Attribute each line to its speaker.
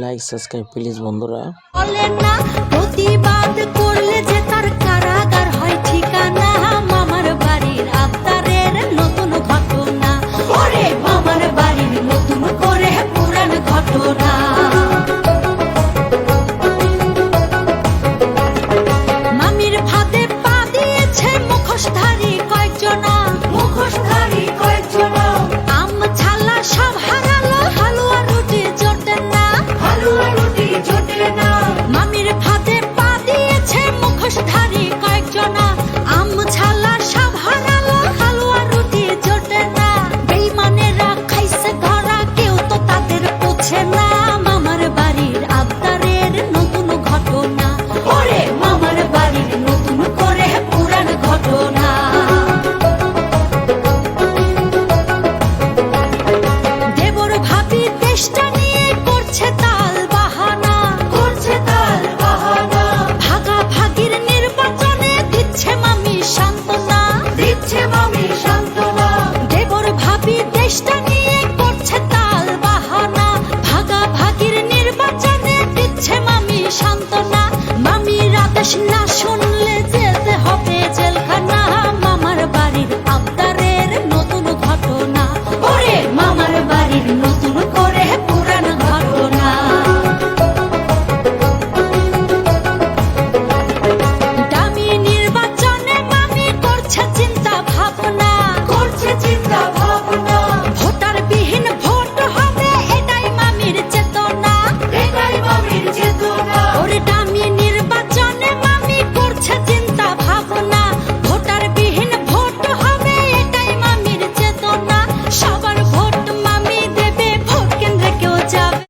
Speaker 1: Like subscribe please বন্ধুরা।
Speaker 2: মামার বাড়ির নতুন মামির ফাঁদে পা দিয়েছে মুখোশধারী কয়েকজন। চেষ্টা সান্ত্বনা। না শোনা